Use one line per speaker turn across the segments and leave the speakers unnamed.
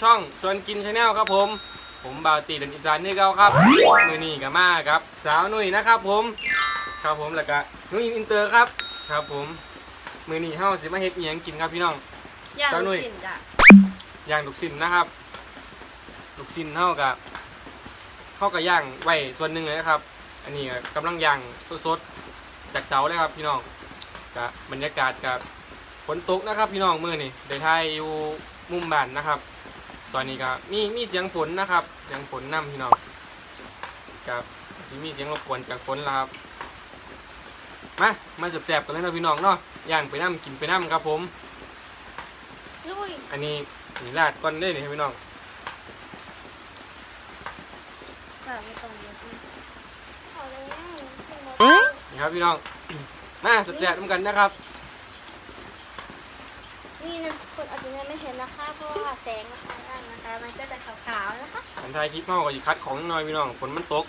ช่องชวนกินชาแนลครับผม ผมบาวตีเดันอีสานนี่เก้าครับมือนี่กับมาครับ สาวหนุ่ยนะครับ ผมครับผมแล้วก็หนุ่ยอินเตอร์ครับ ครับผมมือนี่เฮาสิมาเฮ็ดอีหยังกินครับพี่น้อง
ย่าง
เจ้าหนุ่
ลู
ย
กชิ้นจ้ะ
ย่างลูกชิ้นนะครับลูกชิ้นเท่ากับเข้ากับย่างไว้ส่วนหนึ่งเลยนะครับ อันนี้ก็กำลังย่างสดๆจากเตาเลยครับพี่น้องกับบรรยากาศกับฝนตกนะครับ พี่น้องมือนี่ได้ถ่ายอยู่มุมบ้านนะครับ ตอนนี้ก็มีมีเสียงฝนนะครับ เสียงฝนนํพี่น้องกับสิมีเสียงรบกวนจากฝนแล้วครับมามาแสบๆกันเลยนะพี่น้องเนาะย่างไปน้ำกินไปน้ำครับผม
ลุย
อันนี้นี่ราดก้อนได้นี่ครับพี่น้อง
ค่ะไม่ต้องเยอะมากพอแล้ว
นี่ครับพี่น้องมาแสบๆน้ำกันนะครับ
นี่นะคนอาจจะยังไม่เห็นนะคะเพราะว่าแสงนะคะด้า นนะคะ มันก็จะขาวๆนะคะ
อันท้ายคลิปเฮาก็สิคัดของน้อยพี่น้องฝนมันตก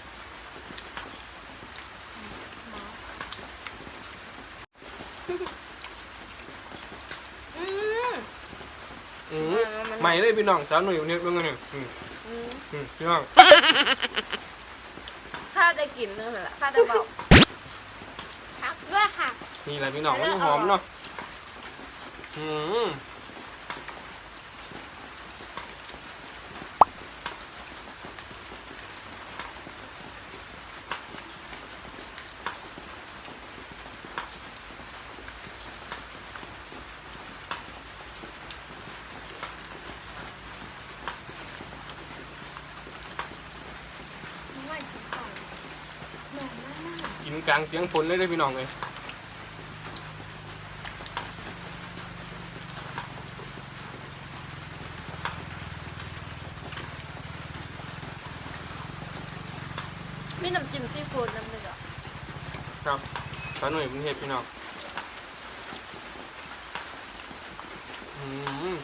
อืม
อือใหม่เลยพี่น้องสาวหนุ่ยเนี่ยเบิ่งกันนี่อืม
อืม
อืมพี่น้อง
ข้าได้กลิ่นนึงแหละข้าได้เบาพักด้วยค่ะ
นี่แหละพี่น้องมันหอมเนาะอืม
ไม่ถึงก่อนเหมือนมาก
กินกลางเสียงฝนเลยเด้อพี่น้องเลย
มีน้ำจิ้มซีฟู้ดน้ำหนึ่งอะ
ครับสาวหนุ่ยเป็นเฮ็ดพี่น้องอืม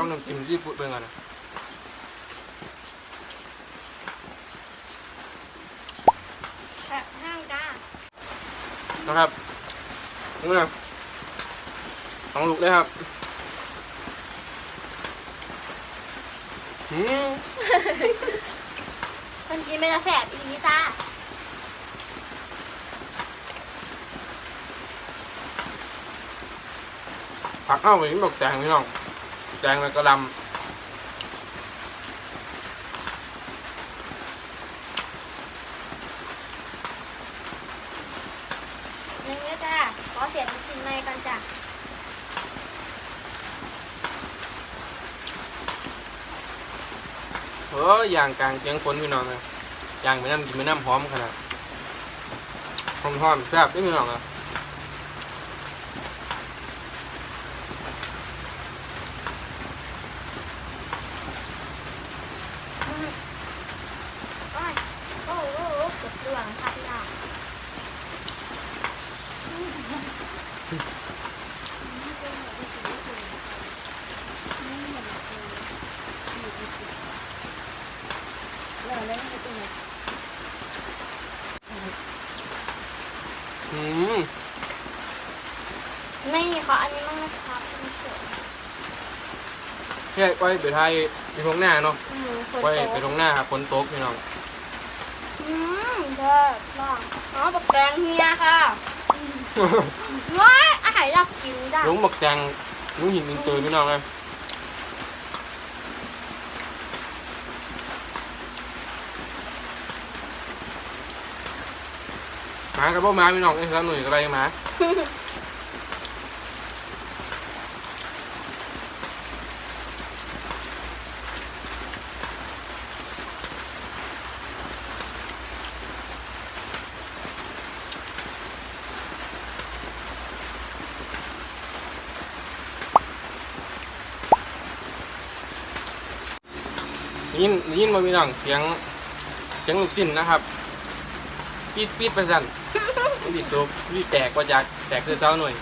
ลองน้ำจิ้มซีฟู้ดเบิ่งกันนะ
แอบห้างจ้า
นะครับนี่นะสองลูกเลยครับอืม
คนกินไม่จะแสบอีกนิจ้า
ผักเข้าไปนี่บอกแตงพี่น้อง แตงแล้วก็ล
หนึ่งเลยจ้าขอเสียงกินในกันจ้ะำ
เออย่างกลางเสียงฝนพี่น้องเลยย่างไปน้ำกินไปน้ำหอมขนาดหอมหอมๆแซ่บเด้อพี่น้องเลย
โอ้ยโอ้โหโอ้โหเกือบเรื่องค่ะพี่น้อง
อืม
นี่ขออันนี้มั่งนะครับคุณเฉย
แค่ไปไปไทยไปตรงหน้าเนาะ
อืมฝน
ไป
ตก
ไปตรงหน้าครับฝนตกพี่น้อง
อืมเด้อลองอ๋อบักแดงเฮียค่ะว้ายอาหารอยากกินจ้ะ
ลุงบักแตงลุงหินอินเตอร์พี่น้องเลยหมากับพ่อมาพี่น้องเอ้ยครับหนุ่ยกับอะไรหมา ยินยินมาพี่น้องเสียงเสียงลูกสิ้นนะครับปีดปีดไปสั่น มันดิสุกมีแตกกว่าจากแตกคือเช้าหน่อย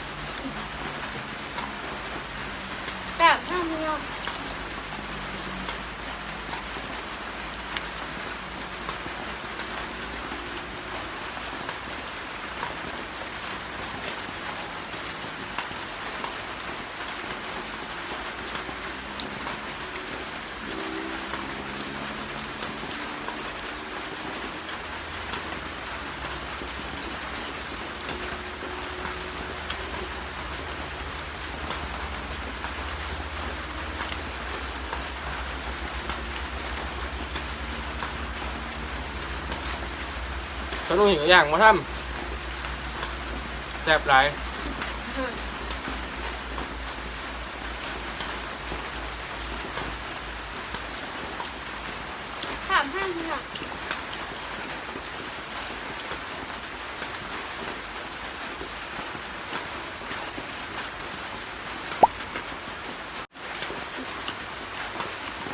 นุ่
ยก็ย่างมาทำแซ่บหลาย
ถามห้างที่น่ะ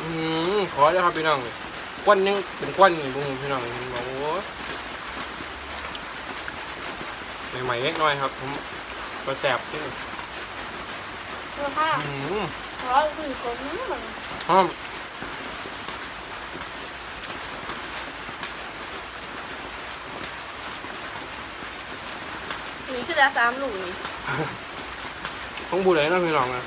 อืมขอเลยครับพี่น้องควันยังเป็นควันนี่บุ้งพี่น้องเห็นบอกโอ้ ใหม่ๆเล็กน้อยครับ ผมก็แซ่บที่
เสื้อผ้า
อืม
ขอคือคนนี้เหมือน
หอม
นี่คือจะสามหลุมนี่
ต้องบูเลยนะพี่น้องนะ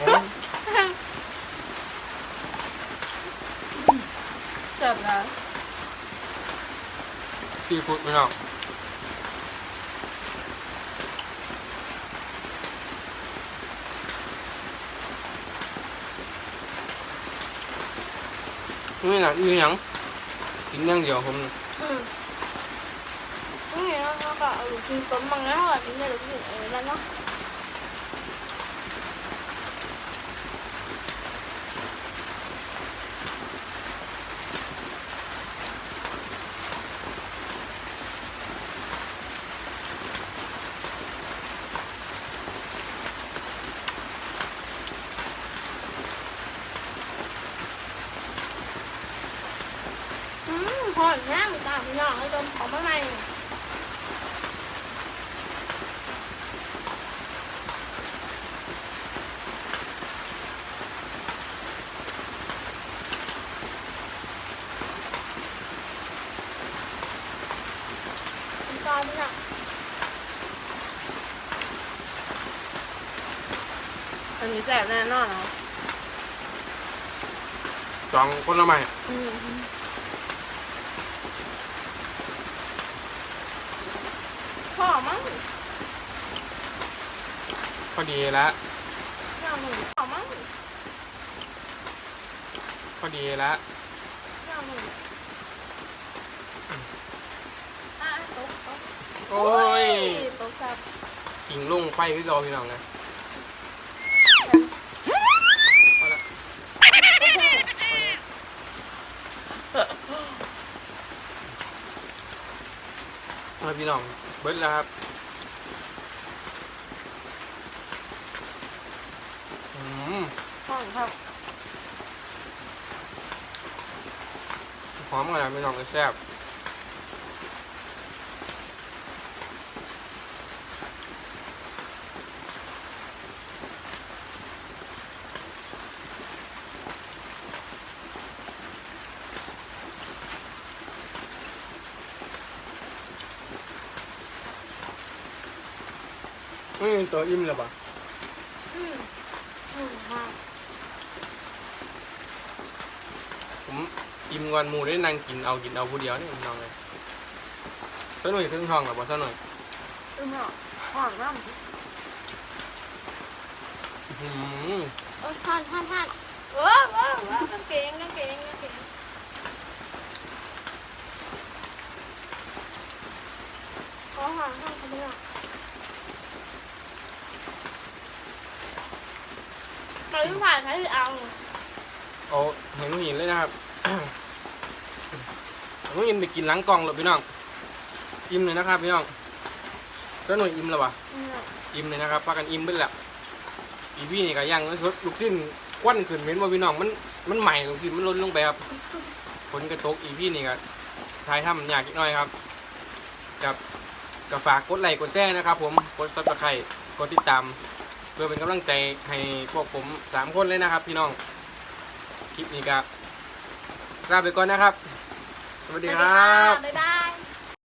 หอม
เสิร์ฟแล้ว
ซีฟู้ดพี่น้องนี่นะนี่หยังกินอย่างเดียวผม
อืมนี่แล้วก็เอาลูกชิ้นต้มมังแล้วอะนี่เนี่ยลูกชิ้นเออแล้วเนาะ อืมหอนแห้งตาม พี่น้องให้โดนของมาใหม่ตามพี่น้องอันนี้แสบแน่นอนเนาะ
จองคนละใหม่
อืม พอมั้ง
พอดีแล้ว
เจ้าหนึ่งพอมั้ง
พอดีแล้ว
เจ้าหนึ่งอะตกตก
โอ้ย
ตกครับ
กิ่งลงไฟพี่รอพี่น้องนะพอละ พอละพี่น้อง เบิดแล้วครับอืม
ห้องครับ
หอมขนาดพี่น้องเลยแซ่บ ไม่มีตัวอิ่มแล้วปะ
อืมอืมครับ
ผมอิ่มก่อนหมูได้นั่งกินเอากินเอาผู้เดียวนี่น้องเลยสนุยครึ่งทองหรอปะสนุย
อืมห้อห้องน้ำ
อืม
เออท่านท่านท่านเออเออเออกางเกงกางเกงกางเกงขอหาห้องเขาไม่ได้มา ที่ผ่านใช้เอา
เอาเห็นหินเลยนะครับน้องอินไปกินหล้างกล่องหรอพี่น้อง อิ่มเลยนะครับพี่น้องเจ้าหน่วยอิ่มแล้ววะ
อืม
อิ่มเลยนะครับพากันอิ่มไปแล้วอีพี่นี่ก็ย่างแล้วสดลูกชิ้นควันขึ้นเหม็นว่าพี่น้องมันมันใหม่ลูกชิ้นมันล้นลงไปครับฝนกระตกอีพี่นี่ก็ทายทำยากนิดหน่อยครับกับกับฝากกดไลค์กดแชร์นะครับ ผมกดซับสไครต์กดติดตาม เพื่อเป็นกำลังใจให้พวกผมสามคนเลยนะครับพี่น้อง คลิปนี้ก็ลาไปก่อนนะครับ สวัสดีครับ
บ๊ายบา